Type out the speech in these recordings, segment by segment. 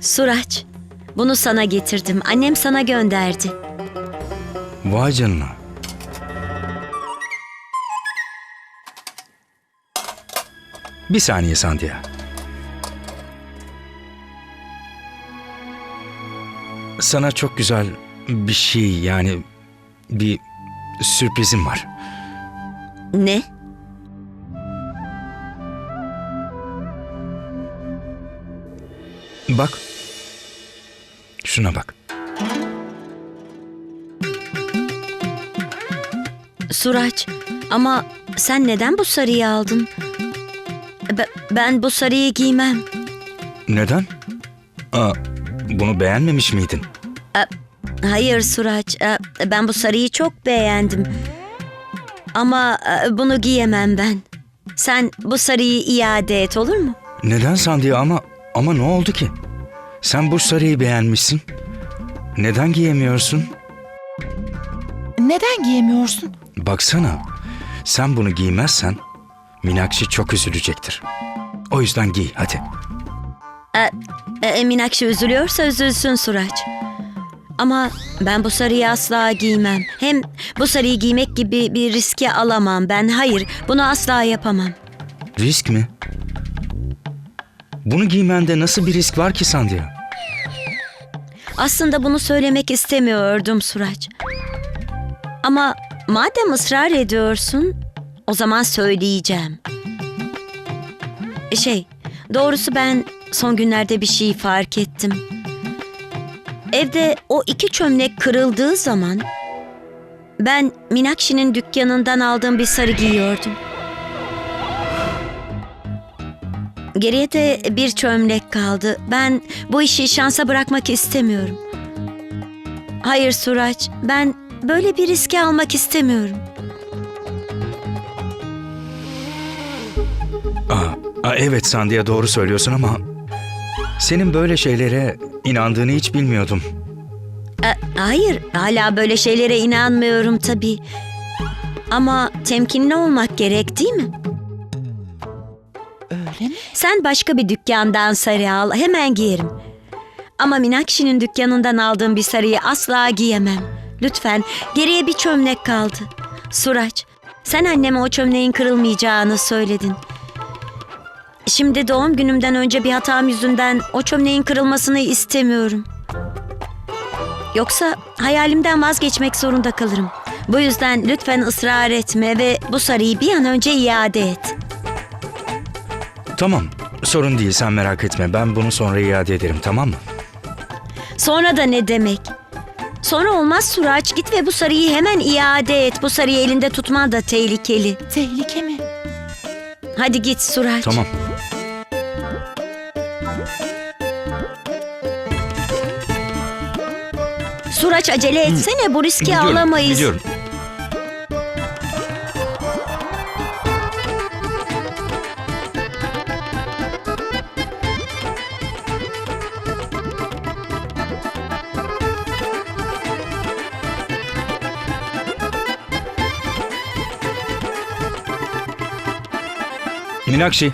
Suraç, bunu sana getirdim. Annem sana gönderdi. Vay canına. Bir saniye Sandia. Sana çok güzel bir şey yani bir sürprizim var. Ne? Bak. Şuna bak. Suraç, ama sen neden bu sarıyı aldın? Be- ben bu sarıyı giymem. Neden? Aa, bunu beğenmemiş miydin? Hayır Suraç, e, ben bu sarıyı çok beğendim. Ama e, bunu giyemem ben. Sen bu sarıyı iade et olur mu? Neden Sandia ama ama ne oldu ki? Sen bu sarıyı beğenmişsin. Neden giyemiyorsun? Neden giyemiyorsun? Baksana. Sen bunu giymezsen Minakşi çok üzülecektir. O yüzden giy hadi. E, Minakşi üzülüyorsa üzülsün Suraç. Ama ben bu sarıyı asla giymem. Hem bu sarıyı giymek gibi bir riske alamam ben. Hayır, bunu asla yapamam. Risk mi? Bunu giymende nasıl bir risk var ki Sandia? Aslında bunu söylemek istemiyordum Suraç. Ama madem ısrar ediyorsun, o zaman söyleyeceğim. Şey, doğrusu ben son günlerde bir şey fark ettim. Evde o iki çömlek kırıldığı zaman ben Minakşi'nin dükkanından aldığım bir sarı giyiyordum. Geriye de bir çömlek kaldı. Ben bu işi şansa bırakmak istemiyorum. Hayır Suraç, ben böyle bir riske almak istemiyorum. Aa, aa, evet Sandia doğru söylüyorsun ama senin böyle şeylere inandığını hiç bilmiyordum. E, hayır, hala böyle şeylere inanmıyorum tabii. Ama temkinli olmak gerek değil mi? Öyle mi? Sen başka bir dükkandan sarı al, hemen giyerim. Ama Minakşi'nin dükkanından aldığım bir sarıyı asla giyemem. Lütfen, geriye bir çömlek kaldı. Suraç, sen anneme o çömleğin kırılmayacağını söyledin. Şimdi doğum günümden önce bir hatam yüzünden o çömleğin kırılmasını istemiyorum. Yoksa hayalimden vazgeçmek zorunda kalırım. Bu yüzden lütfen ısrar etme ve bu sarıyı bir an önce iade et. Tamam sorun değil sen merak etme ben bunu sonra iade ederim tamam mı? Sonra da ne demek? Sonra olmaz Suraç git ve bu sarıyı hemen iade et. Bu sarıyı elinde tutman da tehlikeli. Tehlike mi? Hadi git Suraç. Tamam. Suraç acele etsene bu riski Gidiyorum, alamayız. Gidiyorum. Minakşi.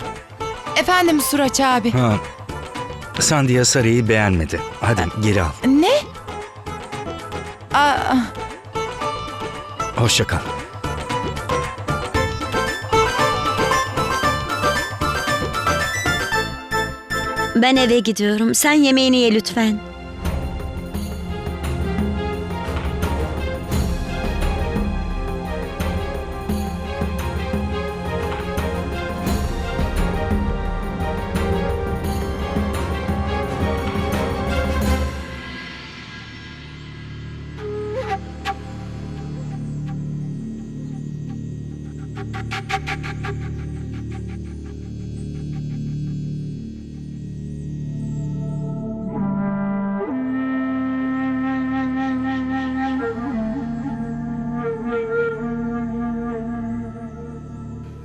Efendim Suraç abi. Ha. Sandia sarıyı beğenmedi. Hadi geri al. Ne? Aa, Hoşça kal. Ben eve gidiyorum. Sen yemeğini ye lütfen.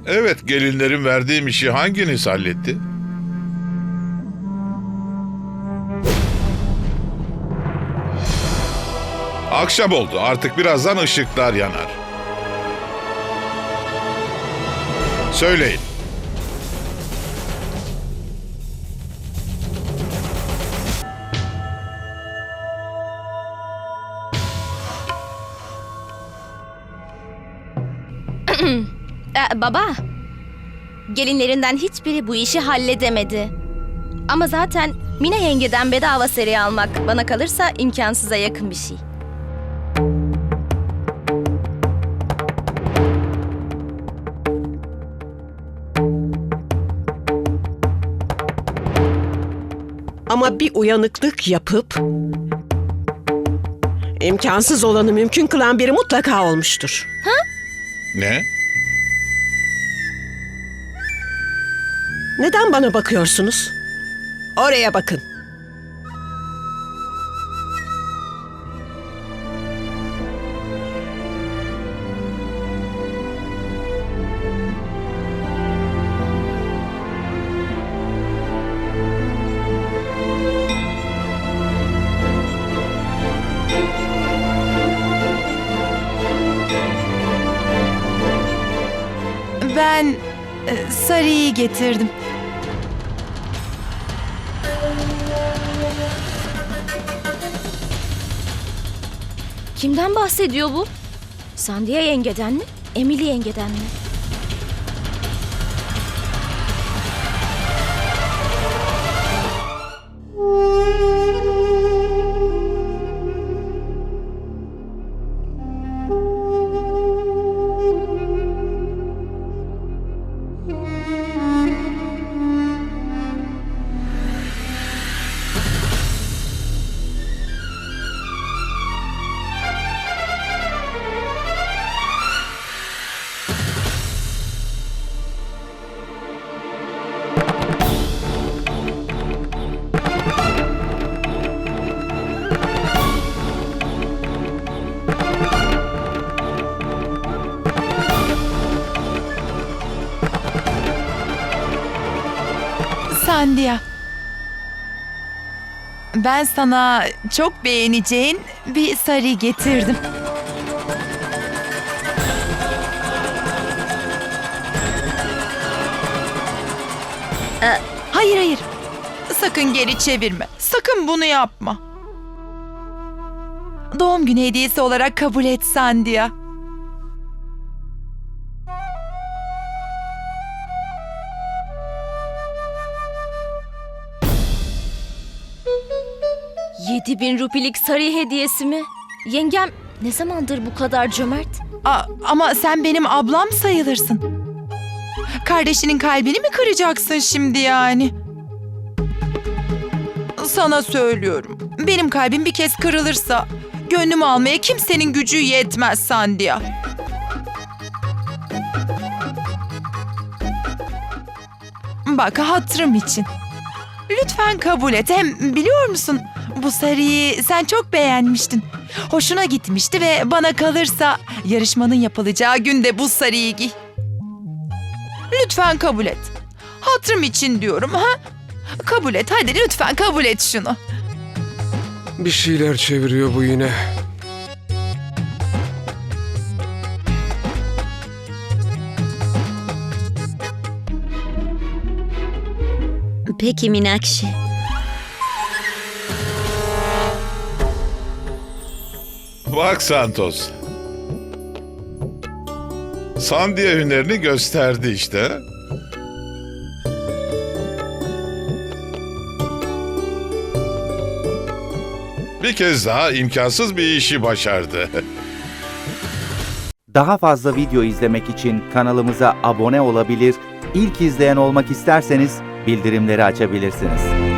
Evet, gelinlerin verdiğim işi hanginiz halletti? Akşam oldu. Artık birazdan ışıklar yanar. Söyleyin. Ee, baba, gelinlerinden hiçbiri bu işi halledemedi. Ama zaten Mine yengeden bedava seri almak bana kalırsa imkansıza yakın bir şey. Ama bir uyanıklık yapıp imkansız olanı mümkün kılan biri mutlaka olmuştur. Ne? Neden bana bakıyorsunuz? Oraya bakın. Ben e, getirdim. Kimden bahsediyor bu? Sandia yengeden mi? Emily yengeden mi? Sandia. Ben sana çok beğeneceğin bir sarı getirdim. Hayır hayır. Sakın geri çevirme. Sakın bunu yapma. Doğum günü hediyesi olarak kabul et Sandia. Yedi bin rupilik sarı hediyesi mi? Yengem ne zamandır bu kadar cömert? A- ama sen benim ablam sayılırsın. Kardeşinin kalbini mi kıracaksın şimdi yani? Sana söylüyorum. Benim kalbim bir kez kırılırsa gönlümü almaya kimsenin gücü yetmez Sandia. Bak hatırım için. Lütfen kabul et. Hem biliyor musun bu sarıyı sen çok beğenmiştin. Hoşuna gitmişti ve bana kalırsa yarışmanın yapılacağı günde bu sarıyı giy. Lütfen kabul et. Hatırım için diyorum ha. Kabul et hadi lütfen kabul et şunu. Bir şeyler çeviriyor bu yine. Peki Minakşi. Bak Santos. Sandia hünerini gösterdi işte. Bir kez daha imkansız bir işi başardı. Daha fazla video izlemek için kanalımıza abone olabilir, ilk izleyen olmak isterseniz bildirimleri açabilirsiniz.